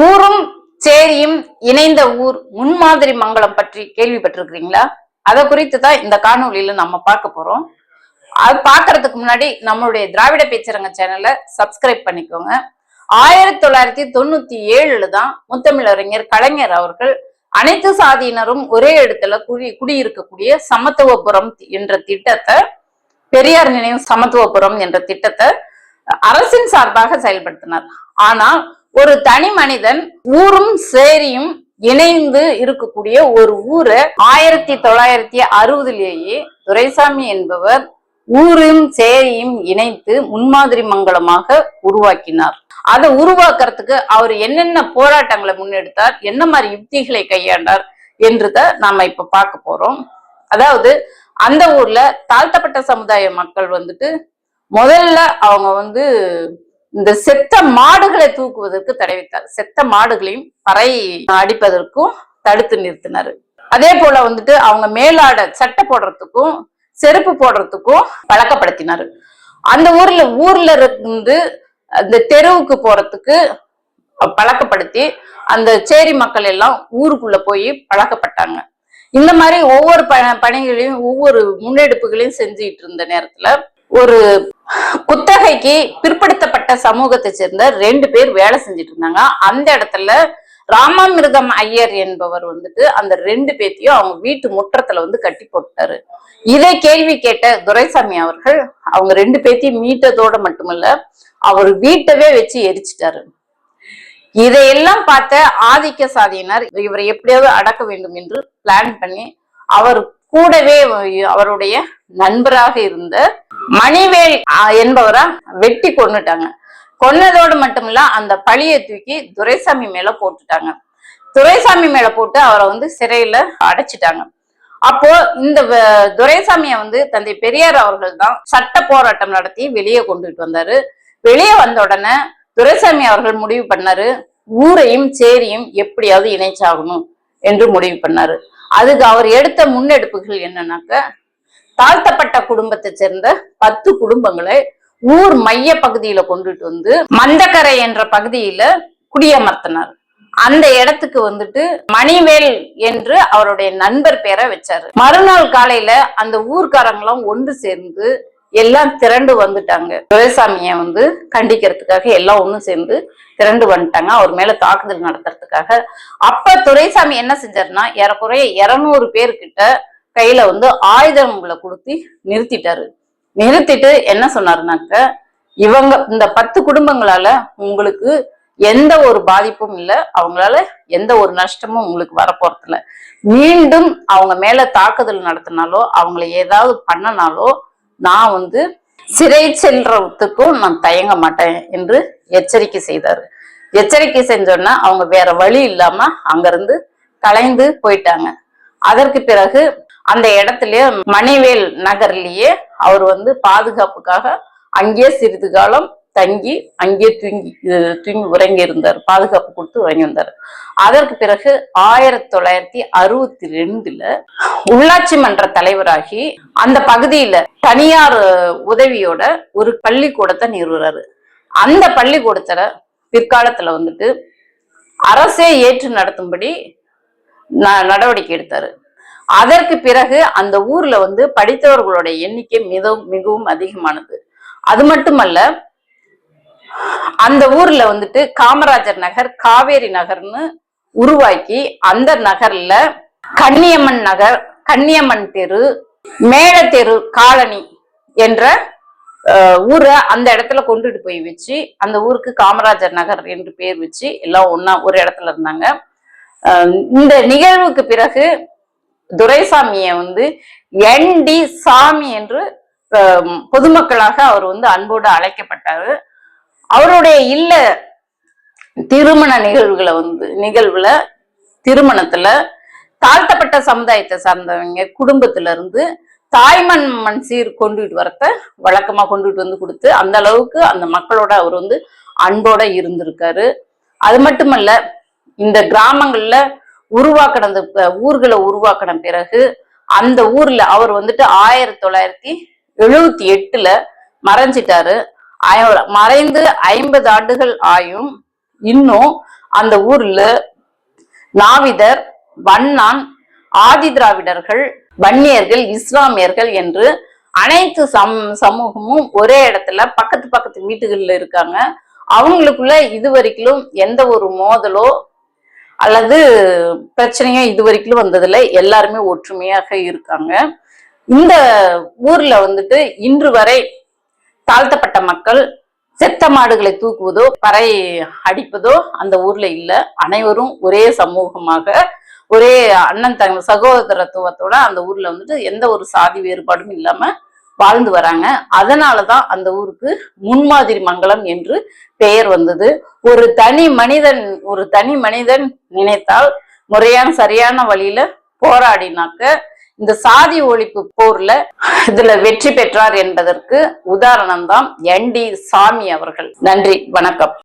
ஊரும் சேரியும் இணைந்த ஊர் முன்மாதிரி மங்கலம் பற்றி கேள்விப்பட்டிருக்கிறீங்களா அதை குறித்து தான் இந்த காணொலியில நம்ம பார்க்க போறோம். அது பாக்குறதுக்கு முன்னாடி நம்மளுடைய திராவிட பேச்சரங்க சேனலை சப்ஸ்கிரைப் பண்ணிக்கோங்க. ஆயிரத்தி தொள்ளாயிரத்தி தொண்ணூத்தி ஏழுல தான் முத்தமிழறிஞர் கலைஞர் அவர்கள் அனைத்து சாதியினரும் ஒரே இடத்துல குடி குடியிருக்கக்கூடிய சமத்துவபுரம் என்ற திட்டத்தை பெரியார் நினைவு சமத்துவபுரம் என்ற திட்டத்தை அரசின் சார்பாக செயல்படுத்தினார். ஆனா ஒரு தனி மனிதன் ஊரும் சேரியும் இணைந்து இருக்கக்கூடிய ஒரு ஊரை ஆயிரத்தி தொள்ளாயிரத்தி அறுபதுலேயே துரைசாமி என்பவர் ஊரும் சேரியும் இணைத்து முன்மாதிரி மங்கலமாக உருவாக்கினார். அதை உருவாக்குறதுக்கு அவர் என்னென்ன போராட்டங்களை முன்னெடுத்தார் என்ன மாதிரி யுக்திகளை கையாண்டார் என்றத நாம இப்ப பார்க்க போறோம். அதாவது அந்த ஊர்ல தாழ்த்தப்பட்ட சமுதாய மக்கள் வந்துட்டு முதல்ல அவங்க வந்து இந்த செத்த மாடுகளை தூக்குவதற்கு தடை வைத்தார் செத்த மாடுகளையும் பறை அடிப்பதற்கும் தடுத்து நிறுத்தினாரு. அதே போல வந்துட்டு அவங்க மேலாட சட்டை போடுறதுக்கும் செருப்பு போடுறதுக்கும் பழக்கப்படுத்தினாரு. அந்த ஊர்ல ஊர்ல இருந்து அந்த தெருவுக்கு போறதுக்கு பழக்கப்படுத்தி அந்த சேரி மக்கள் எல்லாம் ஊருக்குள்ள போய் பழக்கப்பட்டாங்க. இந்த மாதிரி ஒவ்வொரு ப பணிகளையும் ஒவ்வொரு முன்னெடுப்புகளையும் செஞ்சுட்டு இருந்த நேரத்துல ஒரு குத்தகைக்கு பிற்படுத்தப்பட்ட சமூகத்தை சேர்ந்த ரெண்டு பேர் வேலை செஞ்சுட்டு இருந்தாங்க அந்த இடத்துல ராமாமிர்தம் ஐயர் என்பவர் வந்துட்டு அந்த ரெண்டு பேத்தையும் அவங்க வீட்டு முற்றத்துல வந்து கட்டி போட்டாரு. இதை கேள்வி கேட்ட துரைசாமி அவர்கள் அவங்க ரெண்டு பேத்தையும் மீட்டதோட மட்டுமல்ல அவர் வீட்டவே வச்சு எரிச்சிட்டாரு. இதையெல்லாம் பார்த்த ஆதிக்க சாதியினர் இவரை எப்படியாவது அடக்க வேண்டும் என்று பிளான் பண்ணி அவர் கூடவே அவருடைய நண்பராக இருந்த மணிவேல் என்பவரா வெட்டி கொன்னுட்டாங்க. கொன்னதோடு மட்டுமில்ல அந்த பழியை தூக்கி துரைசாமி மேல போட்டுட்டாங்க. துரைசாமி மேல போட்டு அவரை வந்து சிறையில அடைச்சிட்டாங்க. அப்போ இந்த துரைசாமிய வந்து தந்தை பெரியார் அவர்கள் தான் சட்ட போராட்டம் நடத்தி வெளியே கொண்டுட்டு வந்தாரு. வெளியே வந்த உடனே துரைசாமி அவர்கள் முடிவு பண்ணாரு ஊரையும் சேரியும் எப்படியாவது இணைச்சாகணும் என்று முடிவு பண்ணாரு. அதுக்கு அவர் எடுத்த முன்னெடுப்புகள் என்னன்னாக்க தாழ்த்தப்பட்ட குடும்பத்தை சேர்ந்த பத்து குடும்பங்களை ஊர் மைய பகுதியில கொண்டுட்டு வந்து மந்தக்கரை என்ற பகுதியில குடியமர்த்தினார். அந்த இடத்துக்கு வந்துட்டு மணிவேல் என்று அவருடைய நண்பர் பேரை வச்சாரு. மறுநாள் காலையில அந்த ஊர்க்காரங்களும் ஒன்று சேர்ந்து எல்லாம் திரண்டு வந்துட்டாங்க. துரைசாமிய வந்து கண்டிக்கிறதுக்காக எல்லாம் ஒண்ணு சேர்ந்து திரண்டு வந்துட்டாங்க. அவர் மேல தாக்குதல் நடத்துறதுக்காக. அப்ப துரைசாமி என்ன செஞ்சாருன்னா ஏறக்குறைய இருநூறு பேர்கிட்ட கையில வந்து ஆயுதங்களை கொடுத்து நிறுத்திட்டாரு. நிறுத்திட்டு என்ன சொன்னாருனாக்க இவங்க இந்த பத்து குடும்பங்களால உங்களுக்கு எந்த ஒரு பாதிப்பும் இல்லை அவங்களால எந்த ஒரு நஷ்டமும் உங்களுக்கு வரப்போறது இல்லை மீண்டும் அவங்க மேல தாக்குதல் நடத்தினாலோ அவங்களை ஏதாவது பண்ணனாலோ நான் வந்து சிறை செல்றதுக்கும் நான் தயங்க மாட்டேன் என்று எச்சரிக்கை செய்தாரு. எச்சரிக்கை செஞ்சோன்னா அவங்க வேற வழி இல்லாம அங்கிருந்து கலைந்து போயிட்டாங்க. அதற்கு பிறகு அந்த இடத்துலயே மணிவேல் நகர்லயே அவர் வந்து பாதுகாப்புக்காக அங்கேயே சிறிது காலம் தங்கி அங்கேயே தூங்கி தூங்கி உறங்கி இருந்தார். பாதுகாப்பு கொடுத்து உறங்கி வந்தார். அதற்கு பிறகு ஆயிரத்தி தொள்ளாயிரத்தி அறுபத்தி ரெண்டுல உள்ளாட்சி மன்ற தலைவராகி அந்த பகுதியில தனியார் உதவியோட ஒரு பள்ளிக்கூடத்தை நிறுவுறாரு. அந்த பள்ளிக்கூடத்துல பிற்காலத்துல வந்துட்டு அரசே ஏற்று நடத்தும்படி நடவடிக்கை எடுத்தாரு. அதற்கு பிறகு அந்த ஊர்ல வந்து படித்தவர்களுடைய எண்ணிக்கை மிகவும் மிகவும் அதிகமானது. அது மட்டுமல்ல அந்த ஊர்ல வந்துட்டு காமராஜர் நகர் காவேரி நகர்னு உருவாக்கி அந்த நகர்ல கன்னியம்மன் நகர் கன்னியம்மன் தெரு மேல தெரு காலனி என்ற ஊரை அந்த இடத்துல கொண்டுட்டு போய் வச்சு அந்த ஊருக்கு காமராஜர் நகர் என்று பேர் வச்சு எல்லாம் ஒன்னா ஒரு இடத்துல இருந்தாங்க. இந்த நிகழ்வுக்கு பிறகு துரைசாமிய வந்து என் டி சாமி என்று பொதுமக்களாக அவர் வந்து அன்போடு அழைக்கப்பட்டாரு. அவருடைய இல்ல திருமண நிகழ்வுகளை வந்து நிகழ்வுல திருமணத்துல தாழ்த்தப்பட்ட சமுதாயத்தை சார்ந்தவங்க குடும்பத்துல இருந்து தாய்மண் மண் சீர் கொண்டுட்டு வரத்த வழக்கமா கொண்டுட்டு வந்து கொடுத்து அந்த அளவுக்கு அந்த மக்களோட அவர் வந்து அன்போட இருந்திருக்காரு. அது மட்டுமல்ல இந்த கிராமங்கள்ல உருவாக்கின ஊர்களை உருவாக்கின பிறகு அந்த ஊர்ல அவர் வந்துட்டு ஆயிரத்தி தொள்ளாயிரத்தி எழுபத்தி எட்டுல மறைஞ்சிட்டாரு. மறைந்து ஐம்பது ஆண்டுகள் ஆயும் இன்னும் அந்த ஊர்ல நாவிதர் வண்ணான் ஆதி திராவிடர்கள் வன்னியர்கள் இஸ்லாமியர்கள் என்று அனைத்து சம் சமூகமும் ஒரே இடத்துல பக்கத்து பக்கத்து வீட்டுகள்ல இருக்காங்க. அவங்களுக்குள்ள இது வரைக்கும் எந்த ஒரு மோதலோ அல்லது பிரச்சனையோ இது வரைக்கும் வந்ததில்லை. எல்லாருமே ஒற்றுமையாக இருக்காங்க. இந்த ஊர்ல வந்துட்டு இன்று வரை தாழ்த்தப்பட்ட மக்கள் செத்த மாடுகளை தூக்குவதோ பறை அடிப்பதோ அந்த ஊர்ல இல்ல. அனைவரும் ஒரே சமூகமாக ஒரே அண்ணன் தங்க சகோதரத்துவத்தோட அந்த ஊர்ல வந்துட்டு எந்த ஒரு சாதி வேறுபாடும் இல்லாம வாழ்ந்து வராங்க. அதனாலதான் அந்த ஊருக்கு முன்மாதிரி மங்கலம் என்று பெயர் வந்தது. ஒரு தனி மனிதன் ஒரு தனி மனிதன் நினைத்தால் முறையான சரியான வழியில போராடினாக்க இந்த சாதி ஒழிப்பு போர்ல இதுல வெற்றி பெற்றார் என்பதற்கு உதாரணம் தான் என் டி சாமி அவர்கள். நன்றி வணக்கம்.